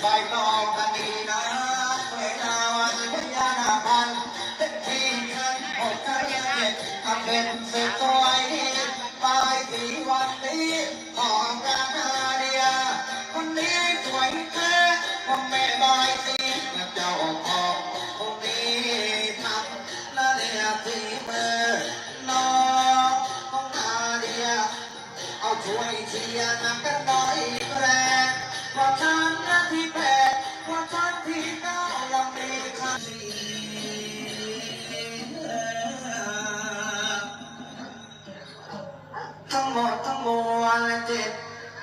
ใบตองกันดีนะสวยงามพญานาคันที่ฉัผมทะเลทำเป็นสวยลายสีวันนี้ของกันเดียคนนี้สวยแท้ผมแม่บายสีเจ้าของคนนี้ทำนาเดียสีมือน้องของนาเดียเอาช่วยเชียร์นักกันหน่อยแรงเพราะฉันนาที เจ็ด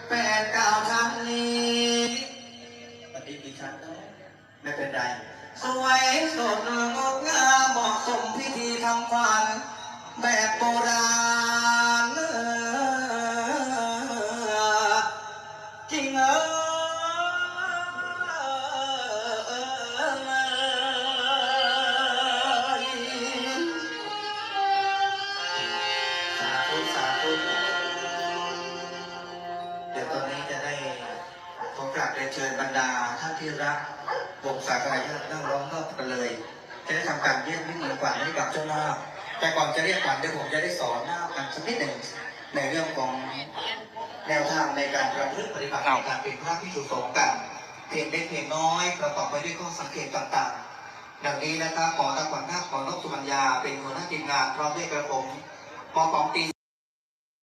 แปดเก้าชั้นนี้ปฏิบัติชันไม่เป็นไร สวยสดงดงามเหมาะสมพิธีทำขวัญแบบโบราณ ขอกราบเรียนเชิญบรรดาท่านที่รักวงสากลญาตินั่งร้องนอกกันเลย จะได้ทำการเยี่ยมวิธีขวัญให้กับเจ้านาคแต่ก่อนจะเรียกขวัญเดี๋ยวผมจะได้สอนหน้าคกันสักนิดหนึ่งในเรื่องของแนวทางในการประพฤติปฏิบัติในการเป็นพระพิสุสงฆ์กันเพียงเล็กเพียงน้อยประกอบไปด้วยข้อสังเกตต่างๆ ดังนี้นะครับขอตะขวัญนาคขอนกสุวรรณยาเป็นหัวหน้าทีมงานพร้อมด้วยกระผมปอปองตี